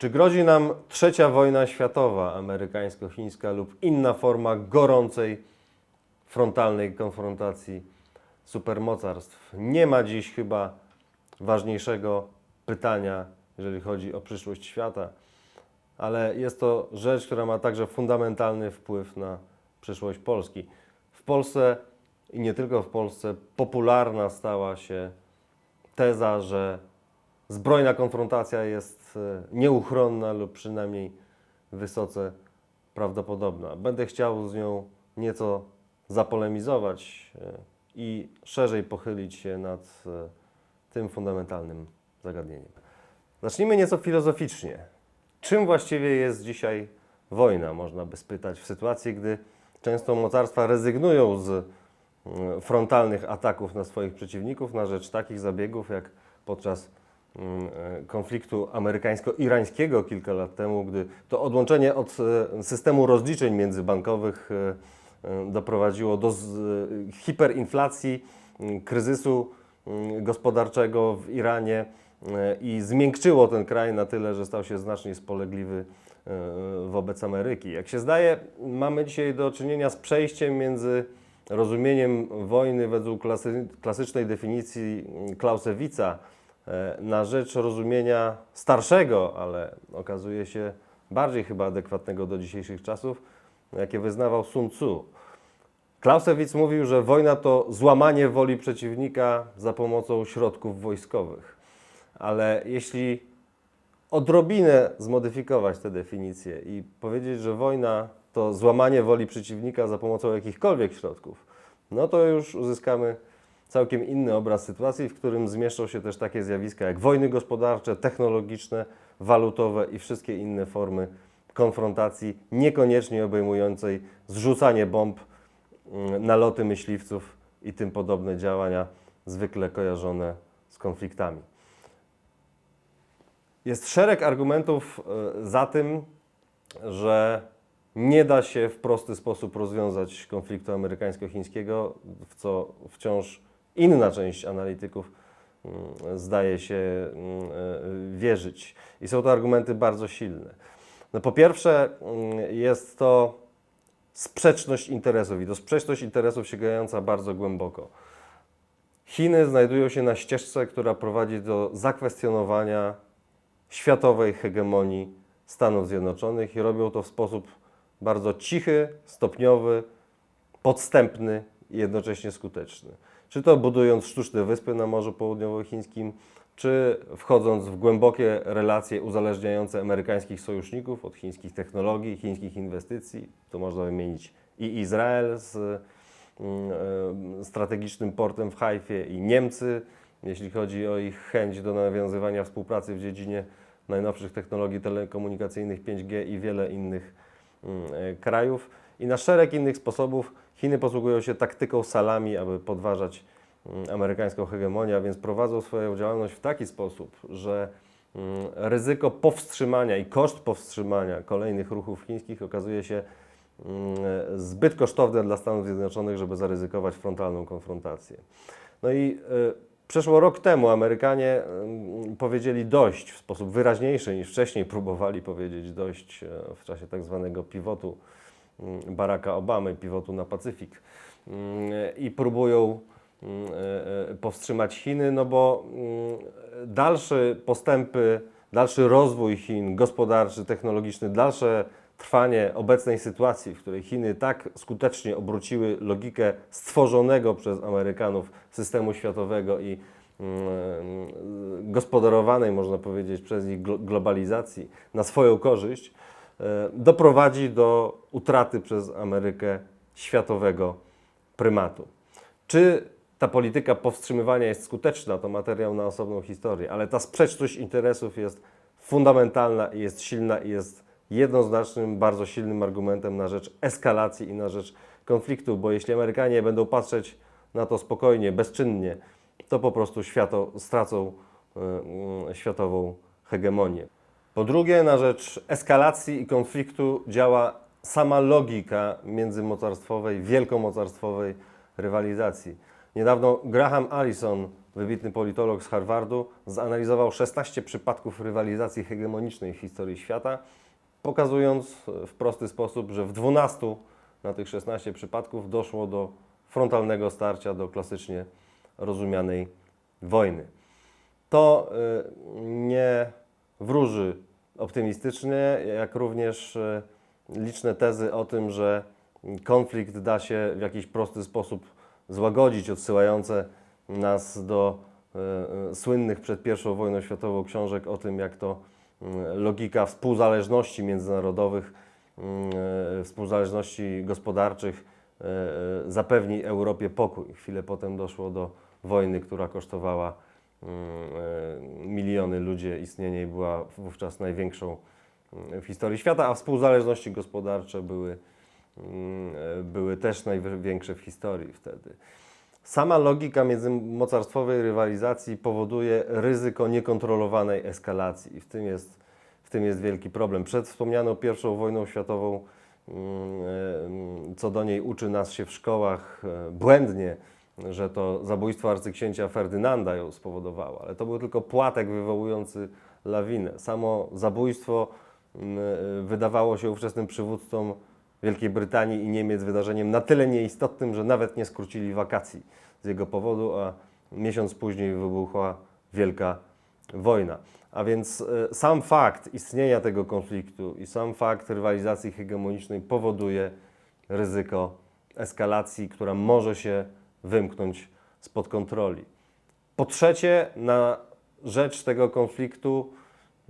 Czy grozi nam trzecia wojna światowa, amerykańsko-chińska lub inna forma gorącej, frontalnej konfrontacji supermocarstw? Nie ma dziś chyba ważniejszego pytania, jeżeli chodzi o przyszłość świata, ale jest to rzecz, która ma także fundamentalny wpływ na przyszłość Polski. W Polsce i nie tylko w Polsce popularna stała się teza, że zbrojna konfrontacja jest e, nieuchronna lub przynajmniej wysoce prawdopodobna. Będę chciał z nią nieco zapolemizować e, i szerzej pochylić się nad e, tym fundamentalnym zagadnieniem. Zacznijmy nieco filozoficznie. Czym właściwie jest dzisiaj wojna, można by spytać, w sytuacji, gdy często mocarstwa rezygnują z frontalnych ataków na swoich przeciwników na rzecz takich zabiegów jak podczas konfliktu amerykańsko-irańskiego kilka lat temu, gdy to odłączenie od e, systemu rozliczeń międzybankowych e, e, doprowadziło do e, hiperinflacji, m, kryzysu m, gospodarczego w Iranie e, i zmiękczyło ten kraj na tyle, że stał się znacznie spolegliwy e, wobec Ameryki. Jak się zdaje, mamy dzisiaj do czynienia z przejściem między rozumieniem wojny według klasy, klasycznej definicji Clausewitza e, na rzecz rozumienia starszego, ale okazuje się bardziej chyba adekwatnego do dzisiejszych czasów, jakie wyznawał Sun Tzu. Clausewitz mówił, że wojna to złamanie woli przeciwnika za pomocą środków wojskowych. Ale jeśli odrobinę zmodyfikować tę definicję i powiedzieć, że wojna to złamanie woli przeciwnika za pomocą jakichkolwiek środków, no to już uzyskamy całkiem inny obraz sytuacji, w którym zmieszczą się też takie zjawiska jak wojny gospodarcze, technologiczne, walutowe i wszystkie inne formy konfrontacji, niekoniecznie obejmującej zrzucanie bomb, mm, naloty myśliwców i tym podobne działania, zwykle kojarzone z konfliktami. Jest szereg argumentów e, za tym, że nie da się w prosty sposób rozwiązać konfliktu amerykańsko-chińskiego, w co wciąż inna część analityków mm, zdaje się mm, e, wierzyć. I są to argumenty bardzo silne. No po pierwsze, mm, jest to sprzeczność interesów i to sprzeczność interesów sięgająca bardzo głęboko. Chiny znajdują się na ścieżce, która prowadzi do zakwestionowania światowej hegemonii Stanów Zjednoczonych i robią to w sposób bardzo cichy, stopniowy, podstępny i jednocześnie skuteczny. Czy to budując sztuczne wyspy na Morzu Południowochińskim, czy wchodząc w głębokie relacje uzależniające amerykańskich sojuszników od chińskich technologii, chińskich inwestycji. Tu można wymienić i Izrael z mm, e, strategicznym portem w Haifie i Niemcy, jeśli chodzi o ich chęć do nawiązywania współpracy w dziedzinie najnowszych technologii telekomunikacyjnych 5G i wiele innych mm, e, krajów. I na szereg innych sposobów Chiny posługują się taktyką salami, aby podważać mm, amerykańską hegemonię, a więc prowadzą swoją działalność w taki sposób, że mm, ryzyko powstrzymania i koszt powstrzymania kolejnych ruchów chińskich okazuje się mm, zbyt kosztowne dla Stanów Zjednoczonych, żeby zaryzykować frontalną konfrontację. No i y, Przeszło rok temu Amerykanie powiedzieli dość w sposób wyraźniejszy niż wcześniej próbowali powiedzieć dość e, w czasie tak zwanego pivotu Baracka Obamy, pivotu na Pacyfik. Mm, I próbują mm, e, e, powstrzymać Chiny, no bo mm, dalsze postępy, dalszy rozwój Chin gospodarczy, technologiczny, dalsze trwanie obecnej sytuacji, w której Chiny tak skutecznie obróciły logikę stworzonego przez Amerykanów systemu światowego i mm, gospodarowanej, można powiedzieć, przez nich glo- globalizacji na swoją korzyść, e, doprowadzi do utraty przez Amerykę światowego prymatu. Czy ta polityka powstrzymywania jest skuteczna, to materiał na osobną historię, ale ta sprzeczność interesów jest fundamentalna i jest silna i jest jednoznacznym, bardzo silnym argumentem na rzecz eskalacji i na rzecz konfliktu, bo jeśli Amerykanie będą patrzeć na to spokojnie, bezczynnie, to po prostu świato, stracą y, y, światową hegemonię. Po drugie, na rzecz eskalacji i konfliktu działa sama logika międzymocarstwowej, wielkomocarstwowej rywalizacji. Niedawno Graham Allison wybitny politolog z Harvardu, zanalizował 16 przypadków rywalizacji hegemonicznej w historii świata, pokazując w prosty sposób, że w 12 na tych 16 przypadków doszło do frontalnego starcia, do klasycznie rozumianej wojny. To y, nie wróży optymistycznie, jak również y, liczne tezy o tym, że konflikt da się w jakiś prosty sposób złagodzić, odsyłające nas do y, y, słynnych przed I wojną światową książek o tym, jak to y, logika współzależności międzynarodowych, y, współzależności gospodarczych zapewni Europie pokój. Chwilę potem doszło do wojny, która kosztowała mm, e, miliony ludzi istnienie była wówczas największą mm, w historii świata, a współzależności gospodarcze były, mm, e, były też największe w historii wtedy. Sama logika międzymocarstwowej rywalizacji powoduje ryzyko niekontrolowanej eskalacji i w tym jest, w tym jest wielki problem. Przed wspomnianą I wojną światową, mm, e, mm, co do niej uczy nas się w szkołach e, błędnie, że to zabójstwo arcyksięcia Ferdynanda ją spowodowało, ale to był tylko płatek wywołujący lawinę. Samo zabójstwo mm, e, wydawało się ówczesnym przywódcom Wielkiej Brytanii i Niemiec wydarzeniem na tyle nieistotnym, że nawet nie skrócili wakacji z jego powodu, a miesiąc później wybuchła Wielka Wojna. A więc e, sam fakt istnienia tego konfliktu i sam fakt rywalizacji hegemonicznej powoduje ryzyko eskalacji, która może się wymknąć spod kontroli. Po trzecie, na rzecz tego konfliktu,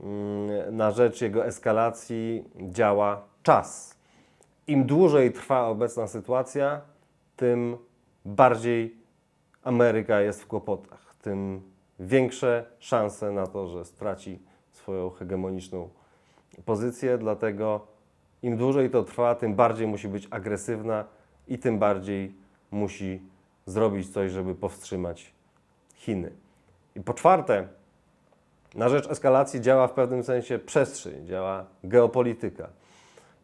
mm, na rzecz jego eskalacji działa czas. Im dłużej trwa obecna sytuacja, tym bardziej Ameryka jest w kłopotach, tym większe szanse na to, że straci swoją hegemoniczną pozycję. Dlatego im dłużej to trwa, tym bardziej musi być agresywna i tym bardziej musi zrobić coś, żeby powstrzymać Chiny. I po czwarte, na rzecz eskalacji działa w pewnym sensie przestrzeń, działa geopolityka.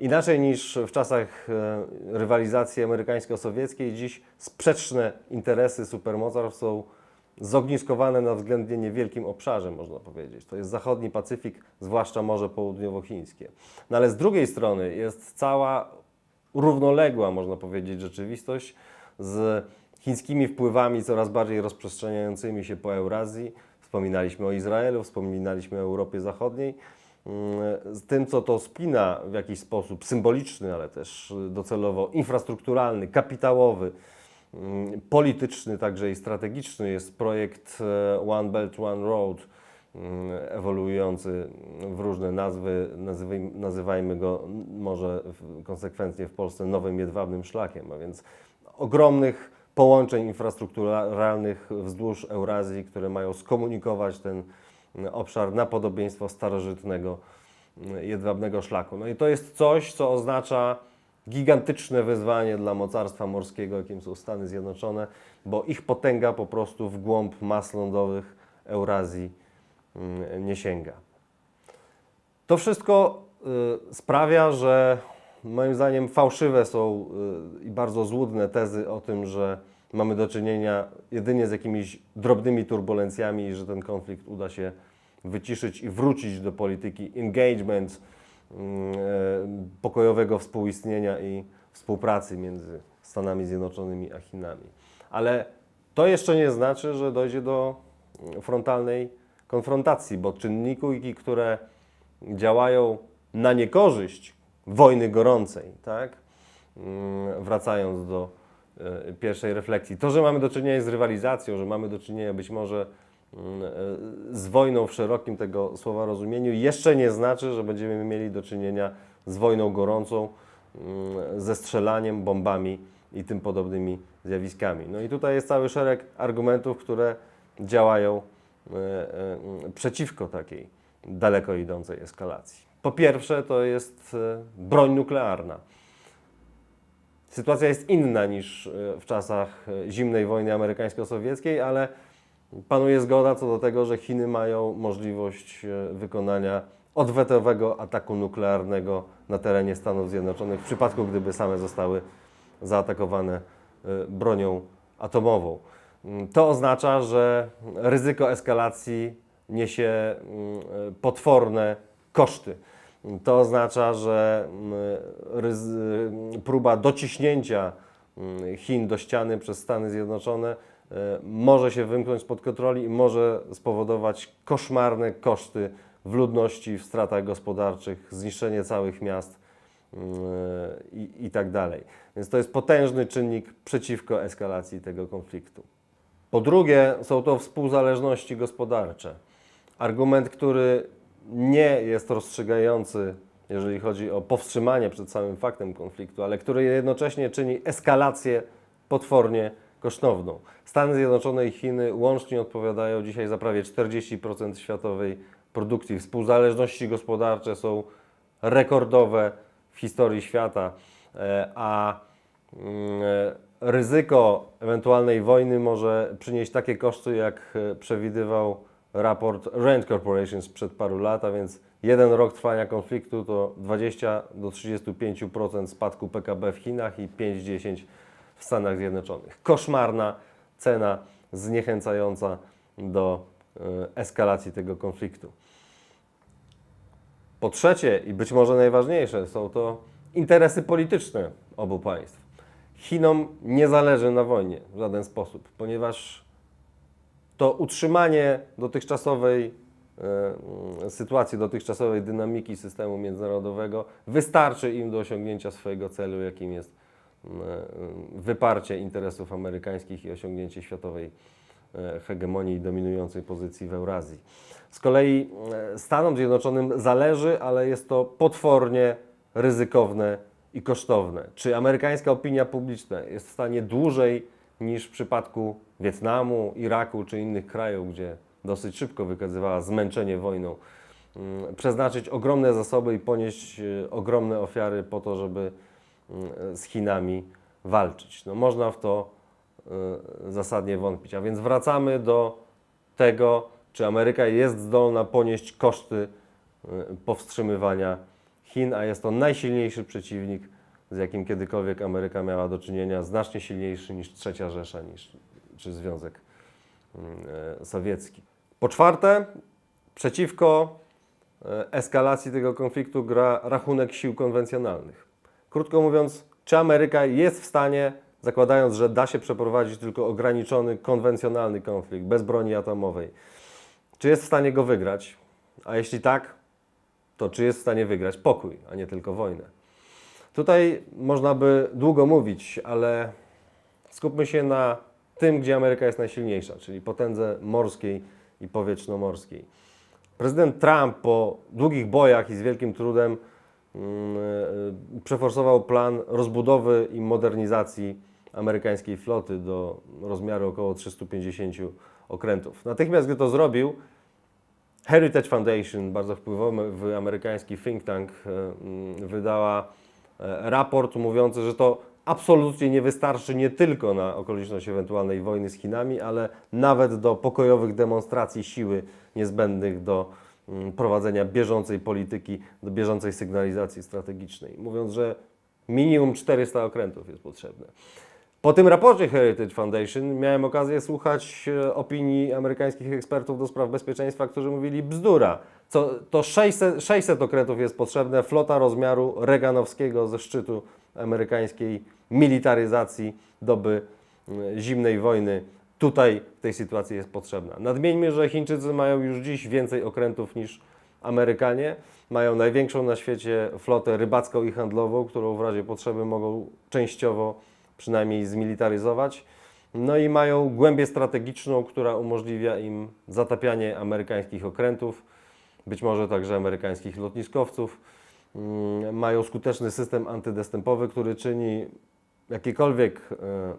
Inaczej niż w czasach e, rywalizacji amerykańsko-sowieckiej, dziś sprzeczne interesy supermocarstw są zogniskowane na względnie niewielkim obszarze, można powiedzieć. To jest zachodni Pacyfik, zwłaszcza Morze Południowochińskie. No ale z drugiej strony jest cała równoległa, można powiedzieć, rzeczywistość z chińskimi wpływami coraz bardziej rozprzestrzeniającymi się po Eurazji. Wspominaliśmy o Izraelu, wspominaliśmy o Europie Zachodniej. Mm, Z tym, co to spina w jakiś sposób symboliczny, ale też docelowo infrastrukturalny, kapitałowy, mm, polityczny, także i strategiczny jest projekt e, One Belt, One Road, mm, ewoluujący w różne nazwy. Nazywaj, nazywajmy go może konsekwentnie w Polsce nowym jedwabnym szlakiem, a więc ogromnych połączeń infrastrukturalnych wzdłuż Eurazji, które mają skomunikować ten mm, obszar na podobieństwo starożytnego mm, jedwabnego szlaku. No i to jest coś, co oznacza gigantyczne wyzwanie dla mocarstwa morskiego, jakim są Stany Zjednoczone, bo ich potęga po prostu w głąb mas lądowych Eurazji mm, nie sięga. To wszystko y, sprawia, że moim zdaniem fałszywe są y, i bardzo złudne tezy o tym, że mamy do czynienia jedynie z jakimiś drobnymi turbulencjami i że ten konflikt uda się wyciszyć i wrócić do polityki engagement, mm, e, pokojowego współistnienia i współpracy między Stanami Zjednoczonymi a Chinami. Ale to jeszcze nie znaczy, że dojdzie do frontalnej konfrontacji, bo czynniki, które działają na niekorzyść wojny gorącej, tak? Mm, wracając do e, pierwszej refleksji. To, że mamy do czynienia z rywalizacją, że mamy do czynienia być może mm, e, z wojną w szerokim tego słowa rozumieniu, jeszcze nie znaczy, że będziemy mieli do czynienia z wojną gorącą, mm, ze strzelaniem, bombami i tym podobnymi zjawiskami. No i tutaj jest cały szereg argumentów, które działają e, przeciwko takiej daleko idącej eskalacji. Po pierwsze, to jest e, broń nuklearna. Sytuacja jest inna niż e, w czasach e, zimnej wojny amerykańsko-sowieckiej, ale panuje zgoda co do tego, że Chiny mają możliwość wykonania odwetowego ataku nuklearnego na terenie Stanów Zjednoczonych w przypadku, gdyby same zostały zaatakowane bronią atomową. Mm, To oznacza, że ryzyko eskalacji niesie mm, potworne koszty. To oznacza, że mm, mm, próba dociśnięcia mm, Chin do ściany przez Stany Zjednoczone e, może się wymknąć spod kontroli i może spowodować koszmarne koszty w ludności, w stratach gospodarczych, zniszczenie całych miast i, i tak dalej. Więc to jest potężny czynnik przeciwko eskalacji tego konfliktu. Po drugie, są to współzależności gospodarcze. Argument, który nie jest rozstrzygający, jeżeli chodzi o powstrzymanie przed samym faktem konfliktu, ale który jednocześnie czyni eskalację potwornie kosztowną. Stany Zjednoczone i Chiny łącznie odpowiadają dzisiaj za prawie 40% światowej produkcji. Współzależności gospodarcze są rekordowe w historii świata, e, a mm, e, ryzyko ewentualnej wojny może przynieść takie koszty, jak e, przewidywał raport Rand Corporation sprzed paru lat, a więc jeden rok trwania konfliktu to 20 do 35% spadku PKB w Chinach i 5-10 w Stanach Zjednoczonych. Koszmarna cena zniechęcająca do e, eskalacji tego konfliktu. Po trzecie, i być może najważniejsze, są to interesy polityczne obu państw. Chinom nie zależy na wojnie w żaden sposób, ponieważ to utrzymanie dotychczasowej e, sytuacji, dotychczasowej dynamiki systemu międzynarodowego wystarczy im do osiągnięcia swojego celu, jakim jest e, wyparcie interesów amerykańskich i osiągnięcie światowej e, hegemonii i dominującej pozycji w Eurazji. Z kolei Stanom Zjednoczonym zależy, ale jest to potwornie ryzykowne i kosztowne. Czy amerykańska opinia publiczna jest w stanie dłużej niż w przypadku Wietnamu, Iraku czy innych krajów, gdzie dosyć szybko wykazywała zmęczenie wojną, mm, przeznaczyć ogromne zasoby i ponieść e, ogromne ofiary po to, żeby mm, z Chinami walczyć? No, można w to e, zasadnie wątpić. A więc wracamy do tego, czy Ameryka jest zdolna ponieść koszty powstrzymywania Chin, a jest to najsilniejszy przeciwnik, z jakim kiedykolwiek Ameryka miała do czynienia, znacznie silniejszy niż Trzecia Rzesza niż, czy Związek y, Sowiecki. Po czwarte, przeciwko y, eskalacji tego konfliktu gra rachunek sił konwencjonalnych. Krótko mówiąc, czy Ameryka jest w stanie, zakładając, że da się przeprowadzić tylko ograniczony, konwencjonalny konflikt bez broni atomowej, czy jest w stanie go wygrać? A jeśli tak, to czy jest w stanie wygrać pokój, a nie tylko wojnę? Tutaj można by długo mówić, ale skupmy się na tym, gdzie Ameryka jest najsilniejsza, czyli potędze morskiej i powietrznomorskiej. Prezydent Trump po długich bojach i z wielkim trudem mm, e, przeforsował plan rozbudowy i modernizacji amerykańskiej floty do rozmiaru około 350 okrętów. Natychmiast, gdy to zrobił, Heritage Foundation, bardzo wpływowy amerykański think tank, e, mm, wydała raport mówiący, że to absolutnie nie wystarczy nie tylko na okoliczność ewentualnej wojny z Chinami, ale nawet do pokojowych demonstracji siły niezbędnych do mm, prowadzenia bieżącej polityki, do bieżącej sygnalizacji strategicznej. Mówiąc, że minimum 400 okrętów jest potrzebne. Po tym raporcie Heritage Foundation miałem okazję słuchać e, opinii amerykańskich ekspertów do spraw bezpieczeństwa, którzy mówili bzdura. Co, to 600, 600 okrętów jest potrzebne, flota rozmiaru reganowskiego ze szczytu amerykańskiej militaryzacji doby mm, zimnej wojny. Tutaj w tej sytuacji jest potrzebna. Nadmieńmy, że Chińczycy mają już dziś więcej okrętów niż Amerykanie. Mają największą na świecie flotę rybacką i handlową, którą w razie potrzeby mogą częściowo przynajmniej zmilitaryzować. No i mają głębię strategiczną, która umożliwia im zatapianie amerykańskich okrętów, być może także amerykańskich lotniskowców. Mm, Mają skuteczny system antydestępowy, który czyni jakiekolwiek e,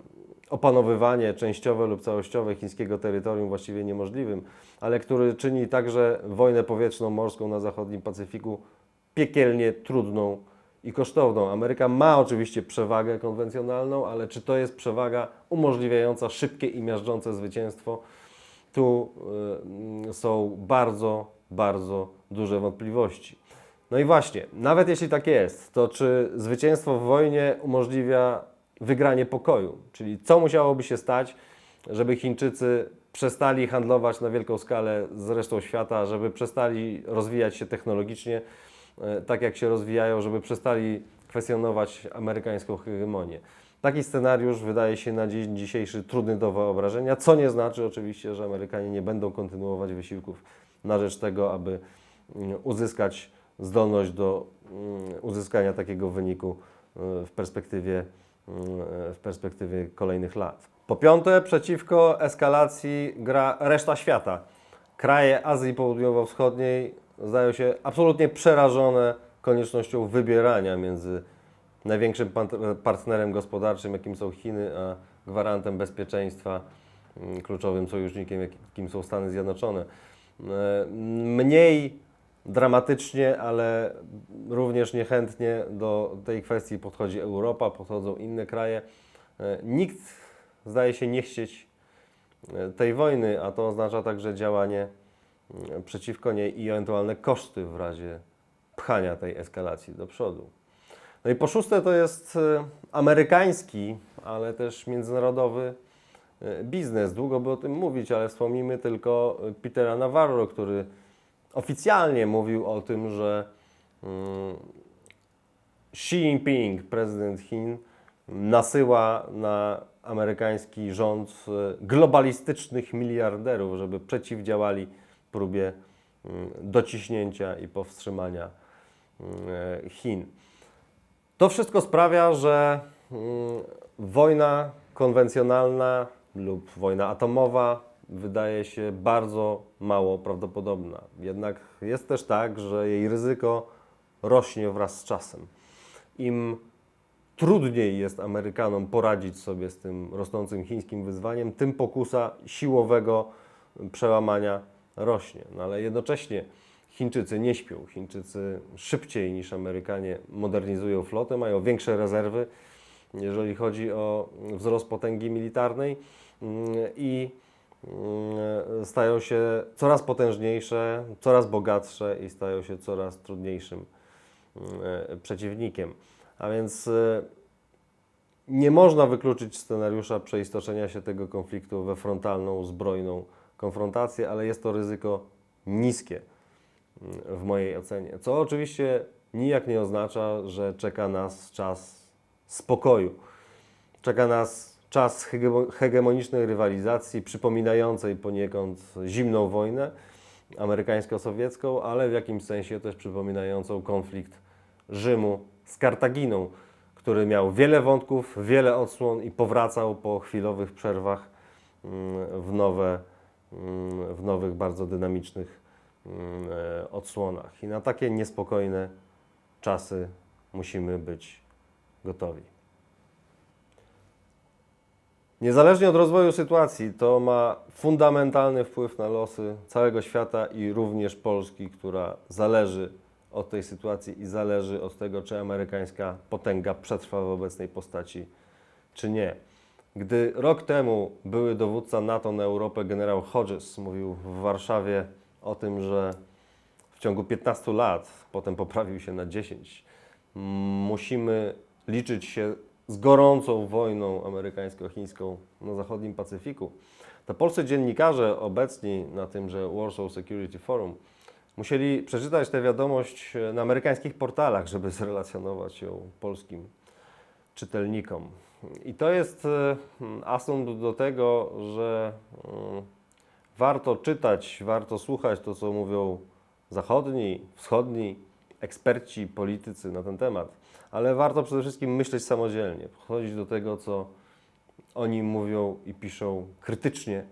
opanowywanie częściowe lub całościowe chińskiego terytorium właściwie niemożliwym, ale który czyni także wojnę powietrzną morską na zachodnim Pacyfiku piekielnie trudną i kosztowną. Ameryka ma oczywiście przewagę konwencjonalną, ale czy to jest przewaga umożliwiająca szybkie i miażdżące zwycięstwo? Tu y, są bardzo, bardzo duże wątpliwości. No i właśnie, nawet jeśli tak jest, to czy zwycięstwo w wojnie umożliwia wygranie pokoju? Czyli co musiałoby się stać, żeby Chińczycy przestali handlować na wielką skalę z resztą świata, żeby przestali rozwijać się technologicznie, tak jak się rozwijają, żeby przestali kwestionować amerykańską hegemonię. Taki scenariusz wydaje się na dzień dzisiejszy trudny do wyobrażenia, co nie znaczy oczywiście, że Amerykanie nie będą kontynuować wysiłków na rzecz tego, aby mm, uzyskać zdolność do mm, uzyskania takiego wyniku y, w perspektywie, mm, w perspektywie kolejnych lat. Po piąte, przeciwko eskalacji gra reszta świata. Kraje Azji Południowo-Wschodniej zdają się absolutnie przerażone koniecznością wybierania między największym partnerem gospodarczym, jakim są Chiny, a gwarantem bezpieczeństwa, mm, kluczowym sojusznikiem, jakim są Stany Zjednoczone. E, Mniej dramatycznie, ale również niechętnie do tej kwestii podchodzi Europa, podchodzą inne kraje. E, Nikt zdaje się nie chcieć e, tej wojny, a to oznacza także działanie przeciwko niej i ewentualne koszty w razie pchania tej eskalacji do przodu. No i po szóste to jest e, amerykański, ale też międzynarodowy e, biznes. Długo by o tym mówić, ale wspomnijmy tylko e, Petera Navarro, który oficjalnie mówił o tym, że mm, Xi Jinping, prezydent Chin, nasyła na amerykański rząd globalistycznych miliarderów, żeby przeciwdziałali próbie mm, dociśnięcia i powstrzymania mm, e, Chin. To wszystko sprawia, że mm, wojna konwencjonalna lub wojna atomowa wydaje się bardzo mało prawdopodobna. Jednak jest też tak, że jej ryzyko rośnie wraz z czasem. Im trudniej jest Amerykanom poradzić sobie z tym rosnącym chińskim wyzwaniem, tym pokusa siłowego przełamania rośnie. No ale jednocześnie Chińczycy nie śpią. Chińczycy szybciej niż Amerykanie modernizują flotę, mają większe rezerwy, jeżeli chodzi o wzrost potęgi militarnej mm, i mm, stają się coraz potężniejsze, coraz bogatsze i stają się coraz trudniejszym mm, przeciwnikiem. A więc e, nie można wykluczyć scenariusza przeistoczenia się tego konfliktu we frontalną, zbrojną konfrontację, ale jest to ryzyko niskie mm, w mojej ocenie. Co oczywiście nijak nie oznacza, że czeka nas czas spokoju. Czeka nas czas hegemo- hegemonicznej rywalizacji, przypominającej poniekąd zimną wojnę amerykańsko-sowiecką, ale w jakimś sensie też przypominającą konflikt Rzymu z Kartaginą, który miał wiele wątków, wiele odsłon i powracał po chwilowych przerwach mm, w, nowe, w nowych, bardzo dynamicznych mm, e, odsłonach. I na takie niespokojne czasy musimy być gotowi. Niezależnie od rozwoju sytuacji, to ma fundamentalny wpływ na losy całego świata i również Polski, która zależy od tej sytuacji i zależy od tego, czy amerykańska potęga przetrwa w obecnej postaci, czy nie. Gdy rok temu były dowódca NATO na Europę generał Hodges mówił w Warszawie o tym, że w ciągu 15 lat, potem poprawił się na 10, musimy liczyć się z gorącą wojną amerykańsko-chińską na zachodnim Pacyfiku, to polscy dziennikarze obecni na tymże Warsaw Security Forum musieli przeczytać tę wiadomość na amerykańskich portalach, żeby zrelacjonować ją polskim czytelnikom. I to jest e, asumpt do tego, że mm, warto czytać, warto słuchać to, co mówią zachodni, wschodni eksperci, politycy na ten temat, ale warto przede wszystkim myśleć samodzielnie, podchodzić do tego, co oni mówią i piszą krytycznie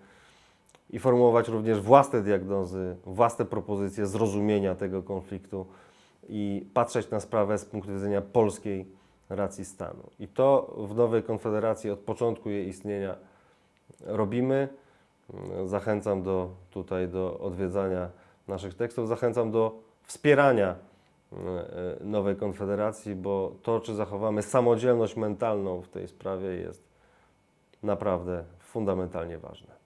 i formułować również własne diagnozy, własne propozycje zrozumienia tego konfliktu i patrzeć na sprawę z punktu widzenia polskiej racji stanu. I to w nowej konfederacji od początku jej istnienia robimy. Zachęcam do, tutaj do odwiedzania naszych tekstów, zachęcam do wspierania e, nowej konfederacji, bo to, czy zachowamy samodzielność mentalną w tej sprawie jest naprawdę fundamentalnie ważne.